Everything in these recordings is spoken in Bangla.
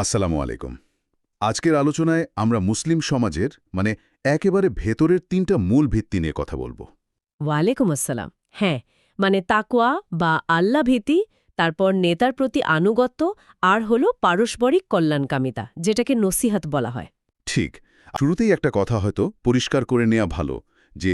আসসালামু আলাইকুম। আজকের আলোচনায় আমরা মুসলিম সমাজের মানে একেবারে ভেতরের তিনটা মূল ভিত্তি নিয়ে কথা বলব। ওয়ালাইকুম আসসালাম। হ্যাঁ মানে তাকোয়া বা আল্লাহ ভীতি তারপর নেতার প্রতি আনুগত্য আর হলো পারস্পরিক কল্যাণকামিতা যেটাকে নসিহাত বলা হয়। ঠিক। শুরুতেই একটা কথা হয়তো পরিষ্কার করে নেওয়া ভালো যে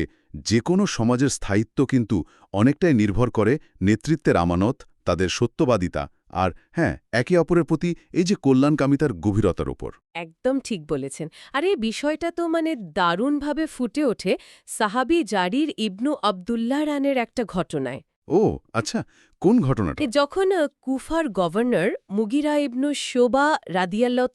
যে কোনো সমাজের স্থায়িত্ব কিন্তু অনেকটাই নির্ভর করে নেতৃত্বের আমানত তাদের সত্যবাদিতা আর হ্যাঁ একে অপরের প্রতি এই যে কল্যাণকামিতার গভীরতার ওপর একদম ঠিক বলেছেন। আর এই বিষয়টা তো মানে দারুণভাবে ফুটে ওঠে সাহাবি জারির ইবনু আবদুল্লাহ রানের একটা ঘটনায়। ও আচ্ছা। কোন ঘটনাটা? যখন কুফার গভর্নর মুগিরা ইবনু শোবা রাদিয়াল্লাহ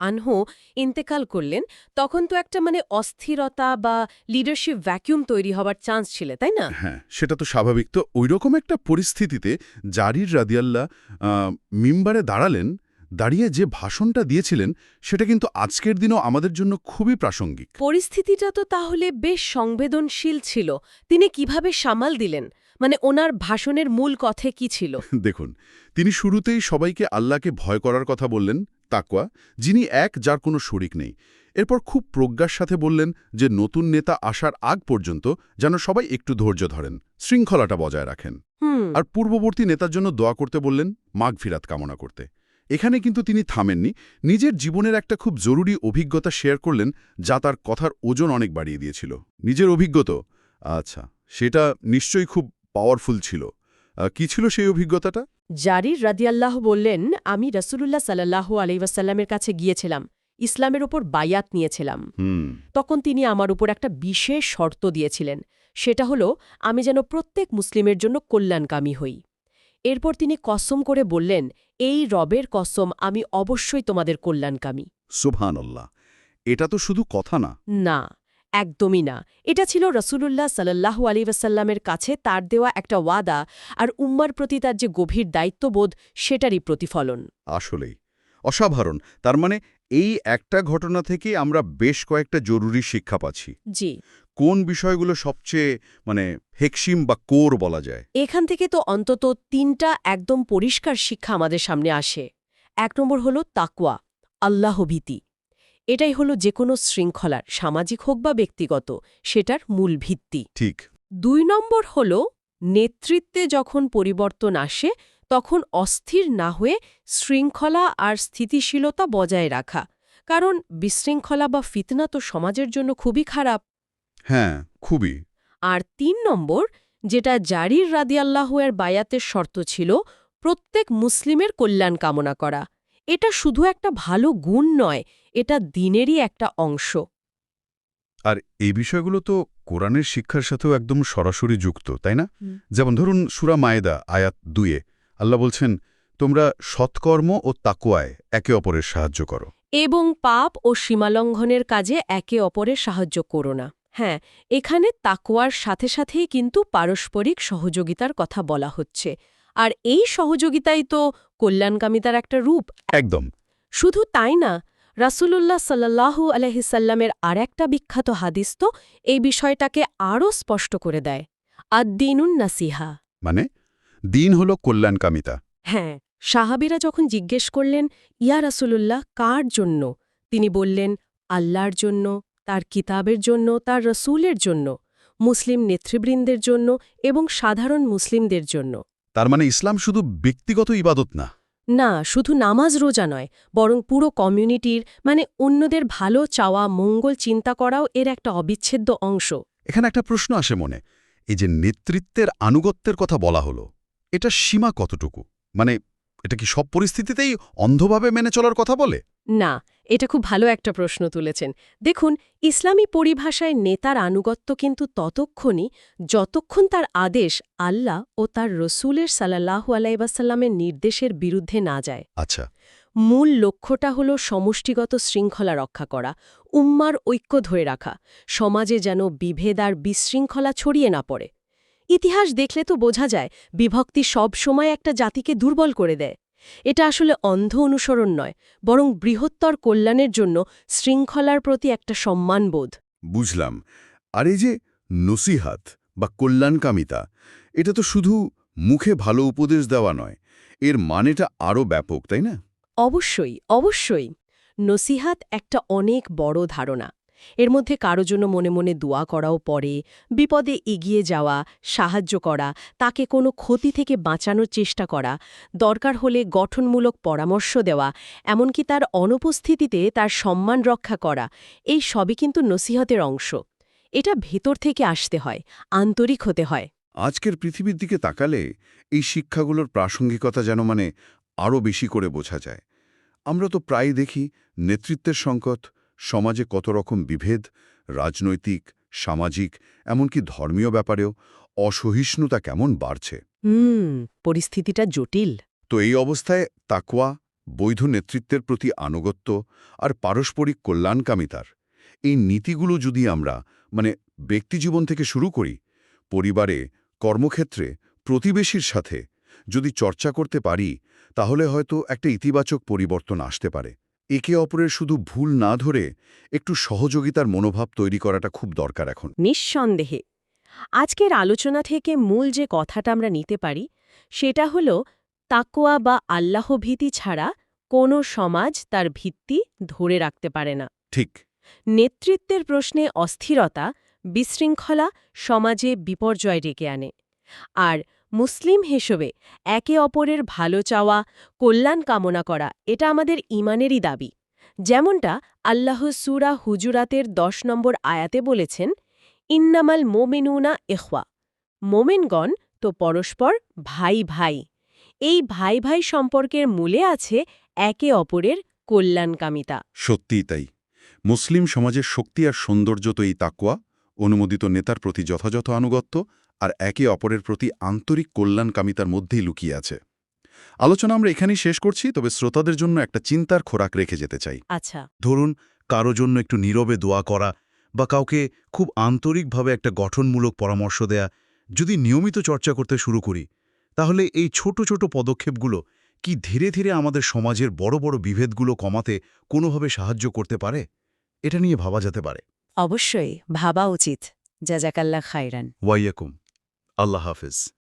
আনহো ইন্তেকাল করলেন তখন তো একটা মানে অস্থিরতা বা লিডারশিপ ভ্যাকিউম তৈরি হবার চান্স ছিল তাই না? হ্যাঁ সেটা তো স্বাভাবিক। তো ওইরকম একটা পরিস্থিতিতে জারির রাদিয়াল্লাহ আহ, মিম্বারে দাঁড়ালেন দাঁড়িয়ে যে ভাষণটা দিয়েছিলেন সেটা কিন্তু আজকের দিনও আমাদের জন্য খুবই প্রাসঙ্গিক। পরিস্থিতিটা তো তাহলে বেশ সংবেদনশীল ছিল। তিনি কীভাবে সামাল দিলেন? মানে ওনার ভাষণের মূল কথে কি ছিল? দেখুন তিনি শুরুতেই সবাইকে আল্লাহকে ভয় করার কথা বললেন তাকওয়া যিনি এক যার কোনো শরিক নেই। এরপর খুব প্রজ্ঞার সাথে বললেন যে নতুন নেতা আসার আগ পর্যন্ত যেন সবাই একটু ধৈর্য ধরেন শৃঙ্খলাটা বজায় রাখেন। আর পূর্ববর্তী নেতার জন্য দোয়া করতে বললেন মাঘ ফিরাত কামনা করতে। এখানে কিন্তু তিনি থামেননি নিজের জীবনের একটা খুব জরুরি অভিজ্ঞতা শেয়ার করলেন যা তার কথার ওজন অনেক বাড়িয়ে দিয়েছিল। নিজের অভিজ্ঞতা আচ্ছা সেটা নিশ্চয়ই খুব পাওয়ারফুল ছিল। কি ছিল সেই অভিজ্ঞতাটা? জারির রাদিয়াল্লাহ বললেন আমি রসুলুল্লাহ সাল্লাহ আলাইসাল্লামের কাছে গিয়েছিলাম ইসলামের ওপর বায়াত নিয়েছিলাম। তখন তিনি আমার উপর একটা বিশেষ শর্ত দিয়েছিলেন সেটা হলো আমি যেন প্রত্যেক মুসলিমের জন্য কল্যাণকামী হই। এরপর তিনি কসম করে বললেন এই রবের কসম আমি অবশ্যই তোমাদের কল্যাণকামী। সুবহানাল্লাহ। এটা তো শুধু কথা না। না একদমই না। এটা ছিল রসুলুল্লাহ সাল্লাহু আলী ওয়াসাল্লামের কাছে তার দেওয়া একটা ওয়াদা আর উম্মার প্রতি তার যে গভীর দায়িত্ববোধ সেটারই প্রতিফলন। আসলেই। অসাধারণ। তার মানে এই একটা ঘটনা থেকে আমরা বেশ কয়েকটা জরুরি শিক্ষা পাচ্ছি। জি। কোন বিষয়গুলো সবচেয়ে মানে হেকসিম বা কোর বলা যায়? এখান থেকে তো অন্তত তিনটা একদম পরিষ্কার শিক্ষা আমাদের সামনে আসে। এক নম্বর হলো তাকওয়া আল্লাহভীতি এটাই হলো যে কোনো শৃঙ্খলার সামাজিক হোক বা ব্যক্তিগত সেটার মূল ভিত্তি। ঠিক। দুই নম্বর হল নেতৃত্বে যখন পরিবর্তন আসে তখন অস্থির না হয়ে শৃঙ্খলা আর স্থিতিশীলতা বজায় রাখা। কারণ বিশৃঙ্খলা বা ফিতনা তো সমাজের জন্য খুবই খারাপ। হ্যাঁ খুবই। আর তিন নম্বর যেটা জারির রাদিয়াল্লাহুয়ের বায়াতের শর্ত ছিল প্রত্যেক মুসলিমের কল্যাণ কামনা করা। এটা শুধু একটা ভালো গুণ নয় এটা দিনেরই একটা অংশ। আর এই বিষয়গুলো তো কোরআনের শিক্ষার সাথেও একদম সরাসরি যুক্ত তাই না? যেমন ধরুন সুরা মায়েদা আয়াত দুয়ে আল্লাহ বলছেন তোমরা সৎকর্ম ও তাকুয়ায় একে অপরের সাহায্য করো। এবং পাপ ও সীমালঙ্ঘনের কাজে একে অপরের সাহায্য করো না। হ্যাঁ এখানে তাকোয়ার সাথে সাথেই কিন্তু পারস্পরিক সহযোগিতার কথা বলা হচ্ছে। আর এই সহযোগিতাই তো কল্যাণকামিতার একটা রূপ। একদম। শুধু তাই না রাসূলুল্লাহ সাল্লাল্লাহু আলহিসাল্লামের আর একটা বিখ্যাত হাদিস তো এই বিষয়টাকে আরও স্পষ্ট করে দেয়। আদ্দিনুন নাসিহা। মানে? দিন হল কল্যাণকামিতা। হ্যাঁ সাহাবিরা যখন জিজ্ঞেস করলেন ইয়া রাসূলুল্লাহ কার জন্য? তিনি বললেন আল্লাহর জন্য তার কিতাবের জন্য তার রসূলের জন্য মুসলিম নেতৃবৃন্দের জন্য এবং সাধারণ মুসলিমদের জন্য। তার মানে ইসলাম শুধু ব্যক্তিগত ইবাদত না। না শুধু নামাজ রোজা নয় বরং পুরো কমিউনিটির মানে অন্যদের ভালো চাওয়া মঙ্গল চিন্তা করাও এর একটা অবিচ্ছেদ্য অংশ। এখানে একটা প্রশ্ন আসে মনে। এই যে নেতৃত্বের আনুগত্যের কথা বলা হলো এটা সীমা কতটুকু? মানে এটা কি সব পরিস্থিতিতেই অন্ধভাবে মেনে চলার কথা বলে? না এটা খুব ভালো একটা প্রশ্ন তুলেছেন। দেখুন ইসলামী পরিভাষায় নেতার আনুগত্য কিন্তু ততক্ষণই যতক্ষণ তার আদেশ আল্লাহ ও তার রসুলের সাল্লাহু আলাইবাসাল্লামের নির্দেশের বিরুদ্ধে না যায়। আচ্ছা। মূল লক্ষ্যটা হল সমষ্টিগত শৃঙ্খলা রক্ষা করা উম্মার ঐক্য ধরে রাখা সমাজে যেন বিভেদ আর বিশৃঙ্খলা ছড়িয়ে না পড়ে। ইতিহাস দেখলে তো বোঝা যায় বিভক্তি সব সময় একটা জাতিকে দুর্বল করে দেয়। এটা আসলে অন্ধ অনুসরণ নয় বরং বৃহত্তর কল্যাণের জন্য শৃঙ্খলার প্রতি একটা সম্মানবোধ। বুঝলাম। আর এই যে নসিহাত বা কল্যাণকামিতা এটা তো শুধু মুখে ভালো উপদেশ দেওয়া নয় এর মানেটা আরও ব্যাপক তাই না? অবশ্যই অবশ্যই। নসিহাত একটা অনেক বড় ধারণা। এর মধ্যে কারও জন্য মনে মনে দোয়া করাও পড়ে, বিপদে এগিয়ে যাওয়া, সাহায্য করা, তাকে কোনো ক্ষতি থেকে বাঁচানোর চেষ্টা করা, দরকার হলে গঠনমূলক পরামর্শ দেওয়া, এমনকি তার অনুপস্থিতিতে তার সম্মান রক্ষা করা, এই সবই কিন্তু নসিহতের অংশ। এটা ভেতর থেকে আসতে হয়, আন্তরিক হতে হয়। আজকের পৃথিবীর দিকে তাকালে এই শিক্ষাগুলোর প্রাসঙ্গিকতা যেন মানে আরও বেশি করে বোঝা যায়। আমরা তো প্রায় দেখি নেতৃত্বের সংকট সমাজে কত রকম বিভেদ রাজনৈতিক সামাজিক এমনকি ধর্মীয় ব্যাপারেও অসহিষ্ণুতা কেমন বাড়ছে? হুম পরিস্থিতিটা জটিল। তো এই অবস্থায় তাকওয়া বৈধ নেতৃত্বের প্রতি আনুগত্য আর পারস্পরিক কল্যাণকামিতার এই নীতিগুলো যদি আমরা মানে ব্যক্তিজীবন থেকে শুরু করি পরিবারে কর্মক্ষেত্রে প্রতিবেশীর সাথে যদি চর্চা করতে পারি তাহলে হয়তো একটা ইতিবাচক পরিবর্তন আসতে পারে। একে অপরের শুধু ভুল না ধরে একটু সহযোগিতার মনোভাব তৈরি করাটা খুব দরকার এখন। নিঃসন্দেহে। আজকের আলোচনা থেকে মূল যে কথাটা আমরা নিতে পারি সেটা হল তাকোয়া বা আল্লাহভীতি ছাড়া কোনো সমাজ তার ভিত্তি ধরে রাখতে পারে না। ঠিক। নেতৃত্বের প্রশ্নে অস্থিরতা বিশৃঙ্খলা সমাজে বিপর্যয় ডেকে আনে। আর মুসলিম হিসেবে একে অপরের ভালো চাওয়া, কল্যাণ কামনা করা, এটা আমাদের ইমানেরই দাবি। যেমনটা আল্লাহ সুরা হুজুরাতের দশ নম্বর আয়াতে বলেছেন, ইন্নামাল মোমেনুনা এখওয়া মোমেনগণ তো পরস্পর ভাই ভাই। এই ভাই ভাই সম্পর্কের মূলে আছে একে অপরের কল্যাণকামিতা। সত্যিই তাই। মুসলিম সমাজের শক্তি আর সৌন্দর্য তো এই তাকুয়া অনুমোদিত নেতার প্রতি যথাযথ আনুগত্য আর একে অপরের প্রতি আন্তরিক কল্যাণকামিতার মধ্যেই লুকিয়ে আছে। আলোচনা আমরা এখানেই শেষ করছি তবে শ্রোতাদের জন্য একটা চিন্তার খোরাক রেখে যেতে চাই। আচ্ছা। ধরুন কারও জন্য একটু নীরবে দোয়া করা বা কাউকে খুব আন্তরিকভাবে একটা গঠনমূলক পরামর্শ দেয়া। যদি নিয়মিত চর্চা করতে শুরু করি তাহলে এই ছোট ছোট পদক্ষেপগুলো কি ধীরে ধীরে আমাদের সমাজের বড় বড় বিভেদগুলো কমাতে কোনোভাবে সাহায্য করতে পারে? এটা নিয়ে ভাবা যেতে পারে। অবশ্যই ভাবা উচিত। জাজাকাল্লা খায়রান। ওয়াইয়াকুম। আল্লাহ হাফিজ